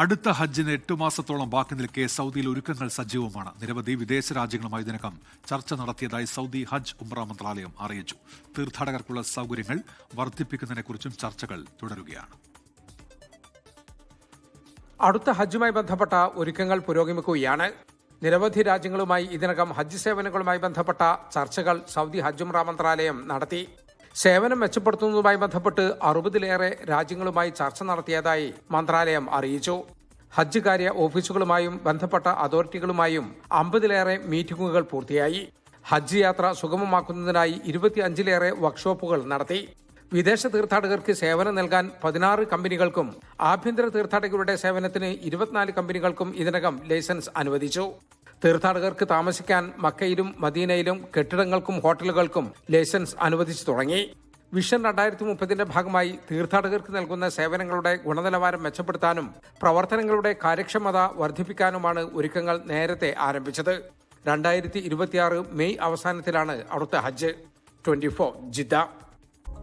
അടുത്ത ഹജ്ജിന് എട്ട് മാസത്തോളം ബാക്കി നിൽക്കെ സൗദിയിൽ ഒരുക്കങ്ങൾ സജീവമാണ്. നിരവധി വിദേശ രാജ്യങ്ങളുമായി ഇതിനകം ചർച്ച നടത്തിയതായി സൗദി ഹജ്ജ് ഉംറ മന്ത്രാലയം അറിയിച്ചു. തീർത്ഥാടകർക്കുള്ള സൗകര്യങ്ങൾ വർദ്ധിപ്പിക്കുന്നതിനെക്കുറിച്ചും ചർച്ചകൾ തുടരുകയാണ്. അടുത്ത ഹജ്ജുമായി ബന്ധപ്പെട്ട ഒരുക്കങ്ങൾ പുരോഗമിക്കുകയാണ്. നിരവധി രാജ്യങ്ങളുമായി ഇതിനകം ഹജ്ജ് സേവനങ്ങളുമായി ബന്ധപ്പെട്ട ചർച്ചകൾ സൗദി ഹജ്ജുംറ മന്ത്രാലയം നടത്തി. സേവനം മെച്ചപ്പെടുത്തുന്നതുമായി ബന്ധപ്പെട്ട് അറുപതിലേറെ രാജ്യങ്ങളുമായി ചർച്ച നടത്തിയതായി മന്ത്രാലയം അറിയിച്ചു. ഹജ്ജ് കാര്യ ഓഫീസുകളുമായും ബന്ധപ്പെട്ട അതോറിറ്റികളുമായും അമ്പതിലേറെ മീറ്റിംഗുകൾ പൂർത്തിയായി. ഹജ്ജ് യാത്ര സുഗമമാക്കുന്നതിനായി ഇരുപത്തിയഞ്ചിലേറെ വർക്ക്ഷോപ്പുകൾ നടത്തി. വിദേശ തീർത്ഥാടകർക്ക് സേവനം നൽകാൻ പതിനാറ് കമ്പനികൾക്കും ആഭ്യന്തര തീർത്ഥാടകരുടെ സേവനത്തിന് ഇരുപത്തിനാല് കമ്പനികൾക്കും ഇതിനകം ലൈസൻസ് അനുവദിച്ചു. തീർത്ഥാടകർക്ക് താമസിക്കാൻ മക്കയിലും മദീനയിലും കെട്ടിടങ്ങൾക്കും ഹോട്ടലുകൾക്കും ലൈസൻസ് അനുവദിച്ചു തുടങ്ങി. വിഷൻ രണ്ടായിരത്തി മുപ്പതിന്റെ ഭാഗമായി തീർത്ഥാടകർക്ക് നൽകുന്ന സേവനങ്ങളുടെ ഗുണനിലവാരം മെച്ചപ്പെടുത്താനും പ്രവർത്തനങ്ങളുടെ കാര്യക്ഷമത വർദ്ധിപ്പിക്കാനുമാണ് ഒരുക്കങ്ങൾ നേരത്തെ ആരംഭിച്ചത്. രണ്ടായിരത്തി മെയ് അവസാനത്തിലാണ് അടുത്ത ഹജ്ജ്. Twenty Jeddah.